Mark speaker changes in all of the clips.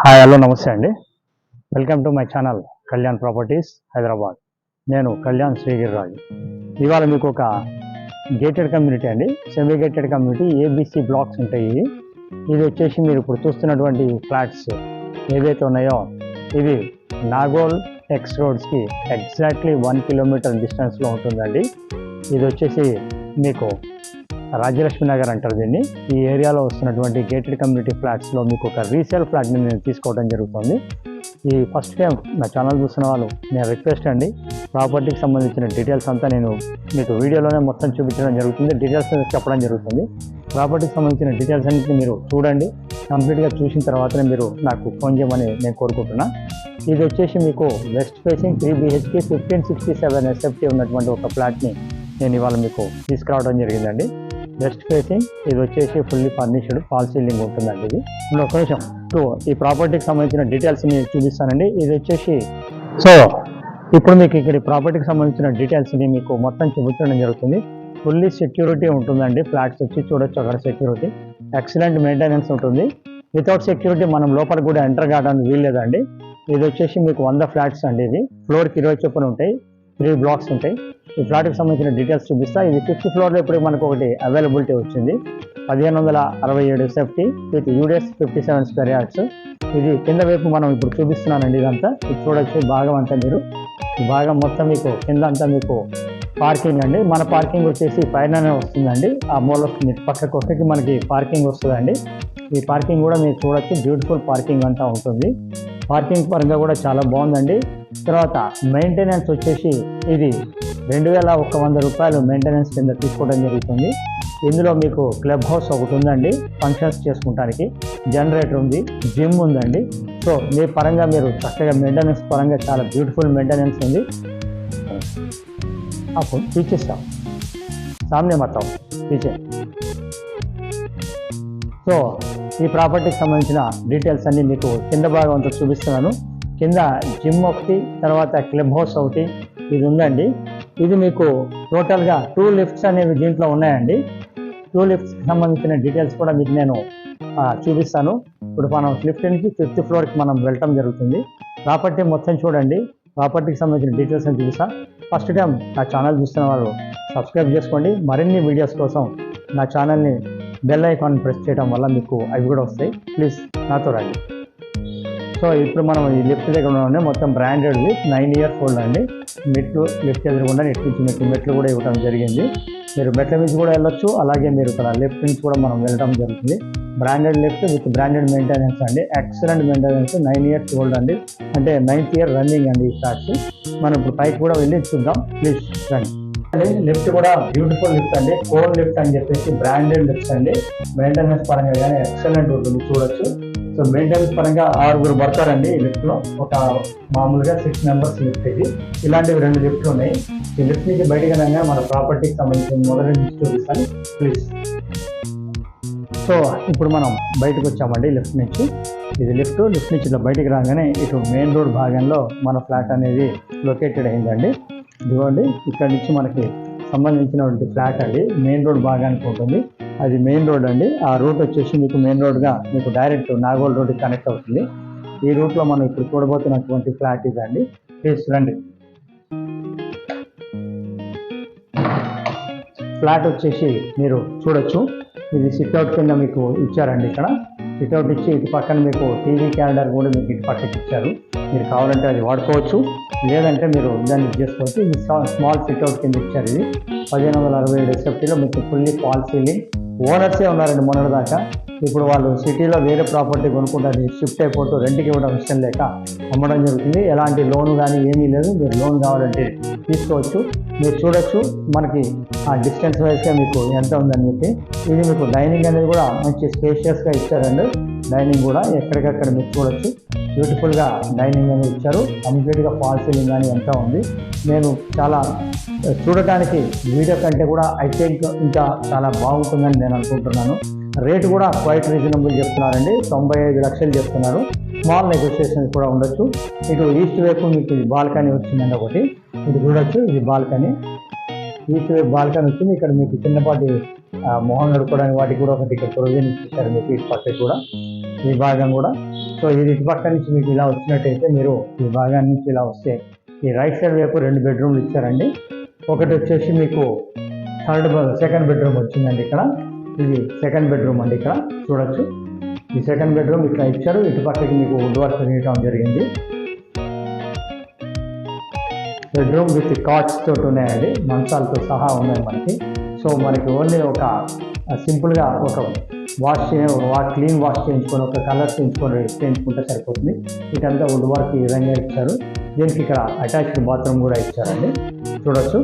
Speaker 1: Hi hello నమస్తే అండి. Welcome to my channel Kalyan properties Hyderabad నేను కళ్యాణ్ శ్రీగిరిరాజు. ఇవాళ మీకు ఒక గేటెడ్ కమ్యూనిటీ అండి. Semi gated community ABC blocks ఉంటాయి ఇవి. ఇది వచ్చేసి మీరు ఇప్పుడు చూస్తున్నటువంటి ఫ్లాట్స్ ఏవైతే ఉన్నాయో ఇవి నాగోల్ ఎక్స్ రోడ్స్కి ఎగ్జాక్ట్లీ వన్ కిలోమీటర్ డిస్టెన్స్లో ఉంటుందండి. ఇది వచ్చేసి మీకు రాజ్యలక్ష్మి నగర్ అంటారు దీన్ని. ఈ ఏరియాలో వస్తున్నటువంటి గేటెడ్ కమ్యూనిటీ ఫ్లాట్స్లో మీకు ఒక రీసేల్ ఫ్లాట్ని నేను తీసుకోవడం జరుగుతుంది. ఈ ఫస్ట్ టైం నా ఛానల్ చూసిన వాళ్ళు నేను రిక్వెస్ట్ అండి. ప్రాపర్టీకి సంబంధించిన డీటెయిల్స్ అంతా నేను మీకు వీడియోలోనే మొత్తం చూపించడం జరుగుతుంది. డీటెయిల్స్ చెప్పడం జరుగుతుంది. ప్రాపర్టీకి సంబంధించిన డీటెయిల్స్ అన్నింటినీ మీరు చూడండి. కంప్లీట్గా చూసిన తర్వాతనే మీరు నాకు ఫోన్ చేయమని నేను కోరుకుంటున్నా. ఇది వచ్చేసి మీకు west facing three బిహెచ్కి fifteen sixty seven SFT ఉన్నటువంటి ఒక ఫ్లాట్ని నేను ఇవాళ మీకు తీసుకురావడం జరిగిందండి. నెక్స్ట్ ఫేసింగ్ ఇది వచ్చేసి ఫుల్లీ ఫర్నిష్డ్ ఫాల్ సీలింగ్ ఉంటుందండి ఇది. ఒక నిమిషం. సో ఈ ప్రాపర్టీకి సంబంధించిన డీటెయిల్స్ నేను చూపిస్తానండి. ఇది వచ్చేసి సో ఇప్పుడు మీకు ఇక్కడ ప్రాపర్టీకి సంబంధించిన డీటెయిల్స్ని మీకు మొత్తం చూపించడం జరుగుతుంది. ఫుల్లీ సెక్యూరిటీ ఉంటుందండి. ఫ్లాట్స్ వచ్చి చూడొచ్చు అక్కడ సెక్యూరిటీ ఎక్సలెంట్ మెయింటెనెన్స్ ఉంటుంది. వితౌట్ సెక్యూరిటీ మనం లోపల కూడా ఎంటర్ కావడానికి వీల్లేదండి. ఇది వచ్చేసి మీకు వంద ఫ్లాట్స్ అండి ఇది. ఫ్లోర్కి ఇరవై చొప్పున ఉంటాయి. త్రీ బ్లాక్స్ ఉంటాయి. ఈ ఫ్లాట్కి సంబంధించిన డీటెయిల్స్ చూపిస్తా. ఇది ఫిఫ్త్ ఫ్లోర్లో ఇప్పుడు మనకు ఒకటి అవైలబిలిటీ వచ్చింది. పదిహేను వందల అరవై ఏడు safety with UDS fifty seven square yards. ఇది కింద వైపు మనం ఇప్పుడు చూపిస్తున్నానండి ఇదంతా. ఇది చూడొచ్చు భాగం అంతా మీరు. ఈ భాగం మొత్తం మీకు కింద అంతా మీకు పార్కింగ్ అండి. మన పార్కింగ్ వచ్చేసి పైననే వస్తుందండి. ఆ మూల పక్కకు ఒక్కకి మనకి పార్కింగ్ వస్తుందండి. ఈ పార్కింగ్ కూడా మీరు చూడొచ్చు. బ్యూటిఫుల్ పార్కింగ్ అంతా ఉంటుంది. పార్కింగ్ పరంగా కూడా చాలా బాగుందండి. తర్వాత మెయింటెనెన్స్ వచ్చేసి ఇది రెండు వేల ఒక వంద రూపాయలు మెయింటెనెన్స్ కింద తీసుకోవడం జరుగుతుంది. ఇందులో మీకు క్లబ్ హౌస్ ఒకటి ఉందండి ఫంక్షన్స్ చేసుకుంటానికి. జనరేటర్ ఉంది జిమ్ ఉందండి. సో మీ పరంగా మీరు చక్కగా మెయింటెనెన్స్ పరంగా చాలా బ్యూటిఫుల్ మెయింటెనెన్స్ ఉంది. అప్పుడు తీసేస్తాం సామ్నే మొత్తం తీసే సో ఈ ప్రాపర్టీకి సంబంధించిన డీటెయిల్స్ అన్నీ మీకు కింద భాగం అంతా చూపిస్తున్నాను. కింద జిమ్ ఒకటి తర్వాత క్లబ్ హౌస్ ఒకటి ఇది ఉందండి. ఇది మీకు టోటల్గా టూ లిఫ్ట్స్ అనేవి దీంట్లో ఉన్నాయండి. టూ లిఫ్ట్స్కి సంబంధించిన డీటెయిల్స్ కూడా మీకు నేను చూపిస్తాను. ఇప్పుడు మనం లిఫ్ట్ నుంచి ఫిఫ్త్ ఫ్లోర్కి మనం వెళ్ళటం జరుగుతుంది. ప్రాపర్టీ మొత్తం చూడండి. ప్రాపర్టీకి సంబంధించిన డీటెయిల్స్ అని చూపిస్తా. ఫస్ట్ టైం నా ఛానల్ చూస్తున్న వాళ్ళు సబ్స్క్రైబ్ చేసుకోండి. మరిన్ని వీడియోస్ కోసం నా ఛానల్ని బెల్ ఐకాన్ ప్రెస్ చేయడం వల్ల మీకు అవి కూడా వస్తాయి. ప్లీజ్ నాతో రండి. సో ఇప్పుడు మనం ఈ లిఫ్ట్ దగ్గర ఉన్నామండి. మొత్తం బ్రాండెడ్ది నైన్ ఇయర్స్ ఓల్డ్ అండి. మెట్లు లిఫ్ట్ ఎదురుకుండా నెట్టించి మెట్లు మీకు మెట్లు కూడా ఇవ్వడం జరిగింది. మీరు మెట్ల నుంచి కూడా వెళ్ళొచ్చు. అలాగే మీరు ఇక్కడ లెఫ్ట్ నుంచి కూడా మనం వెళ్ళడం జరుగుతుంది. Branded lift with branded maintenance అండి. Excellent maintenance nine years old అండి. అంటే నైన్త్ ఇయర్ రన్నింగ్ అండి ఈ ఫ్లాట్స్ మనం ఇప్పుడు పైకి కూడా వెళ్ళి చూద్దాం. ప్లీజ్ రండి. లిఫ్ట్ కూడా బ్యూటిఫుల్ లిఫ్ట్ అండి. కోన్ లిఫ్ట్ అని చెప్పేసి బ్రాండెడ్ లిఫ్ట్ అండి. మెయింటెనెన్స్ పరంగా కానీ ఎక్సలెంట్ ఉంటుంది చూడొచ్చు. సో మెయింటెనెన్స్ పరంగా ఆరుగురు పడతారండి ఈ లిఫ్ట్లో. ఒక మామూలుగా సిక్స్ మెంబర్స్ లిఫ్ట్ ఇది. ఇలాంటివి రెండు లిఫ్ట్లు ఉన్నాయి. ఈ లిఫ్ట్ నుంచి బయటకు రాగానే మన ప్రాపర్టీకి సంబంధించిన మొదటి నుంచి చూపిస్తాను ప్లీజ్ సో ఇప్పుడు మనం బయటకు వచ్చామండి లిఫ్ట్ నుంచి. ఇది లిఫ్ట్ లిఫ్ట్ నుంచి ఇట్లా బయటకు రాగానే ఇటు మెయిన్ రోడ్ భాగంలో మన ఫ్లాట్ అనేది లొకేటెడ్ అయిందండి. ఇదిగోండి ఇక్కడ నుంచి మనకి సంబంధించినటువంటి ఫ్లాట్ అండి మెయిన్ రోడ్ భాగానికి ఉంటుంది అది మెయిన్ రోడ్ అండి. ఆ రూట్ వచ్చేసి మీకు మెయిన్ రోడ్గా మీకు డైరెక్ట్ నాగోల్ రోడ్కి కనెక్ట్ అవుతుంది. ఈ రూట్లో మనం ఇప్పుడు చూడబోతున్నటువంటి ఫ్లాట్ ఇదండి. ప్లీజ్ రండి. ఫ్లాట్ వచ్చేసి మీరు చూడొచ్చు. ఇది సిట్అవుట్ కింద మీకు ఇచ్చారండి ఇక్కడ. సిట్అవుట్ ఇచ్చి ఇటు పక్కన మీకు టీవీ క్యాలెండర్ కూడా మీకు ఇటు పక్కకి ఇచ్చారు. మీరు కావాలంటే అది వాడుకోవచ్చు. లేదంటే మీరు దాన్ని చేసుకోవచ్చు. ఇది స్మాల్ సిట్అవుట్ కింద ఇచ్చారు ఇది. పదిహేను వందల అరవై ఏడు ఎస్ఎఫ్టీలో మీకు ఫుల్లీ ఫాల్ సీలింగ్ ఓనర్సే ఉన్నారండి మొన్నటి దాకా? ఇప్పుడు వాళ్ళు సిటీలో వేరే ప్రాపర్టీ కొనుక్కుంటే షిఫ్ట్ అయిపోతూ రెంట్కి ఇవ్వడం ఇష్టం లేక అమ్మడం జరుగుతుంది. ఎలాంటి లోన్ కానీ ఏమీ లేదు. మీరు లోన్ కావాలంటే తీసుకోవచ్చు. మీరు చూడొచ్చు మనకి ఆ డిస్టెన్స్ వైజ్గా మీకు ఎంత ఉందని చెప్పి. ఇది మీకు డైనింగ్ అనేది కూడా మంచి స్పేషియస్గా ఇచ్చారండి. డైనింగ్ కూడా ఎక్కడికక్కడ మీరు చూడొచ్చు. బ్యూటిఫుల్గా డైనింగ్ అనేది ఇచ్చారు. కంప్లీట్గా ఫాల్ సీలింగ్ కానీ ఎంత ఉంది. నేను చాలా చూడటానికి వీడియో కంటే కూడా ఐ థింక్ ఇంకా చాలా బాగుంటుందని నేను అనుకుంటున్నాను. రేటు కూడా క్వైట్ రీజనబుల్ చెప్తున్నారండి. తొంభై ఐదు లక్షలు చెప్తున్నారు. స్మాల్ నెగోషియేషన్ కూడా ఉండొచ్చు. ఇటు ఈస్ట్ వైపు మీకు బాల్కనీ వచ్చిందండి ఒకటి. ఇది చూడొచ్చు ఇది బాల్కనీ ఈస్ట్ వైపు బాల్కనీ వచ్చింది. ఇక్కడ మీకు చిన్నపాటి మొహం గడుపుకోవడానికి వాటికి కూడా ఒకటి ఇక్కడ ప్రొవిజన్ ఇచ్చేసారు మీకు ఇటు పక్కకి కూడా. ఈ భాగం కూడా. సో ఇది ఇటు పక్క నుంచి మీకు ఇలా వచ్చినట్టయితే మీరు ఈ భాగం నుంచి ఇలా వస్తే ఈ రైట్ సైడ్ వైపు రెండు బెడ్రూమ్లు ఇచ్చారండి. ఒకటి వచ్చేసి మీకు థర్డ్ సెకండ్ బెడ్రూమ్ వచ్చిందండి ఇక్కడ. ఇది సెకండ్ బెడ్రూమ్ అండి ఇక్కడ చూడొచ్చు. ఈ సెకండ్ బెడ్రూమ్ ఇట్లా ఇచ్చారు ఇటు పక్కకి మీకు వుడ్ వర్క్ వేయటం జరిగింది. బెడ్రూమ్ విత్ కాట్స్ తోటి ఉన్నాయండి మంచాలతో సహా ఉన్నాయి మనకి. సో మనకి ఓన్లీ ఒక సింపుల్గా ఒక వాష్ చే వా క్లీన్ వాష్ చేయించుకొని ఒక కలర్ చేయించుకొని చేయించుకుంటే సరిపోతుంది. ఇటంతా వుడ్ వర్క్ ఈ విధంగా ఇచ్చారు. దీనికి ఇక్కడ అటాచ్డ్ బాత్రూమ్ కూడా ఇచ్చారండి. చూడొచ్చు.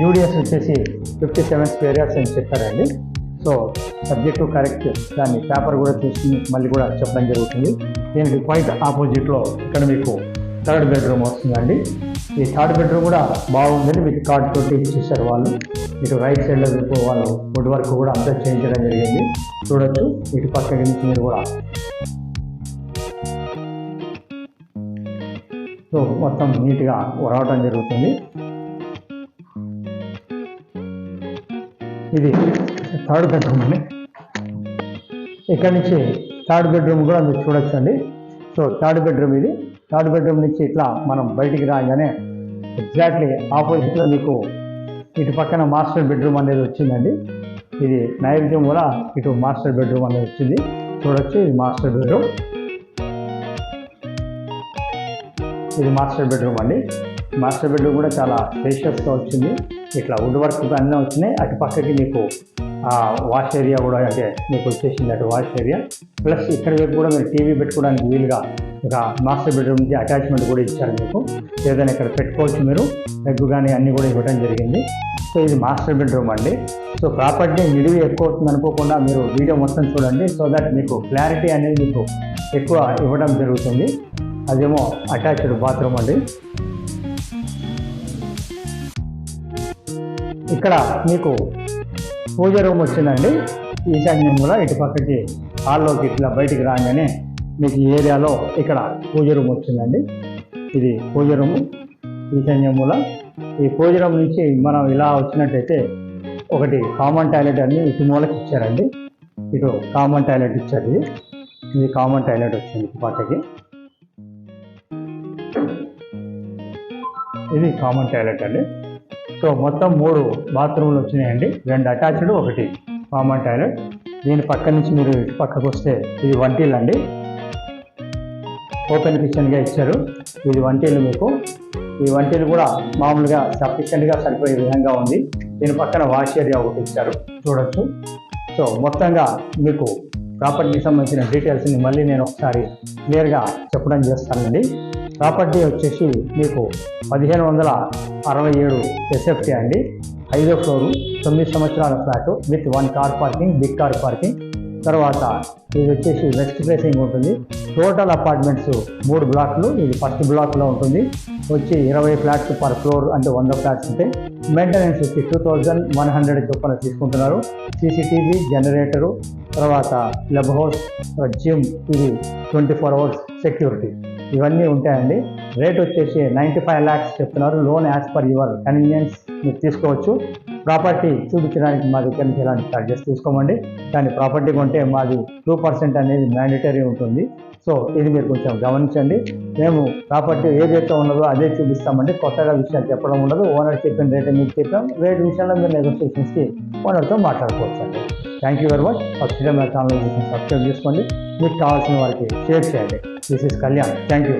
Speaker 1: యూడిఎస్ వచ్చేసి ఫిఫ్టీ సెవెన్ స్క్వేర్ యార్డ్స్ అని చెప్పారండి. సో సబ్జెక్టు కరెక్ట్ దాన్ని పేపర్ కూడా చూసుకుని మళ్ళీ కూడా చెప్పడం జరుగుతుంది. దీనికి క్వైట్ ఆపోజిట్లో ఇక్కడ మీకు థర్డ్ బెడ్రూమ్ వస్తుందండి. ఈ థర్డ్ బెడ్రూమ్ కూడా బాగుందని మీకు కార్డ్ తోటి ఇచ్చేసారు వాళ్ళు. ఇటు రైట్ సైడ్లో మీకు వాళ్ళు వుడ్ వర్క్ కూడా అంతా చేయించడం జరిగింది. చూడొచ్చు. ఇటు పక్క నుంచి మీరు కూడా. సో మొత్తం నీట్గా రావడం జరుగుతుంది. ఇది థర్డ్ బెడ్రూమ్ అండి. ఇక్కడ నుంచి థర్డ్ బెడ్రూమ్ కూడా మీరు చూడొచ్చండి. సో థర్డ్ బెడ్రూమ్ ఇది. థర్డ్ బెడ్రూమ్ నుంచి ఇట్లా మనం బయటికి రాగానే ఎగ్జాక్ట్లీ ఆపోజిట్లో మీకు ఇటు పక్కన మాస్టర్ బెడ్రూమ్ అనేది వచ్చిందండి. ఇది నైరుత్యం కూడా ఇటు మాస్టర్ బెడ్రూమ్ అనేది వచ్చింది. చూడొచ్చు ఇది మాస్టర్ బెడ్రూమ్. ఇది మాస్టర్ బెడ్రూమ్ అండి. మాస్టర్ బెడ్రూమ్ కూడా చాలా స్పేషియస్గా వచ్చింది. ఇట్లా వుడ్ వర్క్ అన్నీ వచ్చినాయి. అటు పక్కకి మీకు వాష్ ఏరియా కూడా అంటే మీకు వచ్చేసింది అటు వాష్ ఏరియా ప్లస్ ఇక్కడ వైపు కూడా మీరు టీవీ పెట్టుకోవడానికి వీలుగా ఒక మాస్టర్ బెడ్రూమ్కి అటాచ్మెంట్ కూడా ఇచ్చారు మీకు. ఏదైనా ఇక్కడ పెట్టుకోవచ్చు మీరు. ఎగ్గు కానీ అన్నీ కూడా ఇవ్వడం జరిగింది. సో ఇది మాస్టర్ బెడ్రూమ్ అండి. సో ప్రాపర్టీ నిడివి ఎక్కువ అవుతుంది అనుకోకుండా మీరు వీడియో మొత్తం చూడండి. సో దట్ మీకు క్లారిటీ అనేది మీకు ఎక్కువ ఇవ్వడం జరుగుతుంది. అదేమో అటాచ్డ్ బాత్రూమ్ అండి. ఇక్కడ మీకు పూజ రూమ్ వచ్చిందండి. ఈశాన్యం కూడా ఇటు పక్కకి హాల్లోకి ఇట్లా బయటికి రాగానే మీకు ఈ ఏరియాలో ఇక్కడ పూజ రూమ్ వచ్చిందండి. ఇది పూజ రూము ఈశాన్యం ఈ పూజ రూమ్ నుంచి మనం ఇలా వచ్చినట్టయితే ఒకటి కామన్ టాయిలెట్ అన్ని ఇటు మూలకి ఇచ్చారండి. ఇటు కామన్ టాయిలెట్ ఇచ్చారు ఇది. ఇది కామన్ టాయిలెట్ వచ్చింది ఇటు పక్కకి. ఇది కామన్ టాయిలెట్ అండి. సో మొత్తం మూడు బాత్రూమ్లు వచ్చినాయండి. రెండు అటాచ్డ్ ఒకటి కామన్ టాయిలెట్. దీని పక్క నుంచి మీరు ఇటు పక్కకు వస్తే ఇది వంటీలు అండి. ఓపెన్ కిచెన్గా ఇచ్చారు. ఇది వంటీలు మీకు. ఈ వంటీలు కూడా మామూలుగా సఫిషియెంట్గా సరిపోయే విధంగా ఉంది. దీని పక్కన వాష్ ఏరియా ఒకటి ఇచ్చారు. చూడొచ్చు. సో మొత్తంగా మీకు ప్రాపర్టీకి సంబంధించిన డీటెయిల్స్ని మళ్ళీ నేను ఒకసారి క్లియర్గా చెప్పడం చేస్తానండి. ప్రాపర్టీ వచ్చేసి మీకు పదిహేను వందల అరవై ఏడు ఎస్ఎఫ్టీ అండి. ఐదో ఫ్లోరు తొమ్మిది సంవత్సరాల flat with one car parking big car parking. తర్వాత ఇది వచ్చేసి వెస్ట్ ఫేసింగ్ ఉంటుంది. టోటల్ అపార్ట్మెంట్స్ మూడు బ్లాక్లు ఇది ఫస్ట్ బ్లాక్లో ఉంటుంది. వచ్చి ఇరవై ఫ్లాట్స్ పర్ ఫ్లోర్ అంటే వంద ఫ్లాట్స్ ఉంటాయి మెయింటెనెన్స్ వచ్చి టూ థౌజండ్ వన్ హండ్రెడ్ చొప్పున తీసుకుంటున్నారు. సీసీటీవీ జనరేటరు తర్వాత క్లబ్ హౌస్ జిమ్ ఇది ట్వంటీ ఫోర్ అవర్స్ సెక్యూరిటీ ఇవన్నీ ఉంటాయండి. రేట్ వచ్చేసి నైంటీ ఫైవ్ ల్యాక్స్ చెప్తున్నారు. Loan as per your convenience మీరు తీసుకోవచ్చు. ప్రాపర్టీ చూపించడానికి మా దగ్గర నుంచి ఎలాంటి చార్జెస్ తీసుకోమండి. కానీ ప్రాపర్టీ కొంటే మాది టూ పర్సెంట్ అనేది మ్యాండేటరీ ఉంటుంది. సో ఇది మీరు కొంచెం గమనించండి. మేము ప్రాపర్టీ ఏదైతే ఉన్నదో అదే చూపిస్తామండి. కొత్తగా విషయాలు చెప్పడం ఉండదు. ఓనర్ చెప్పిన రేట్ మీకు చెప్పాం. రేట్ విషయంలో మీరు నెగోషియేషన్స్కి ఓనర్తో మాట్లాడుకోవచ్చు అండి thank you very much first time మా ఛానల్ సబ్స్క్రైబ్ చేసుకోండి. మీకు కావాల్సిన వారికి షేర్ చేయండి. This is Kalyan thank you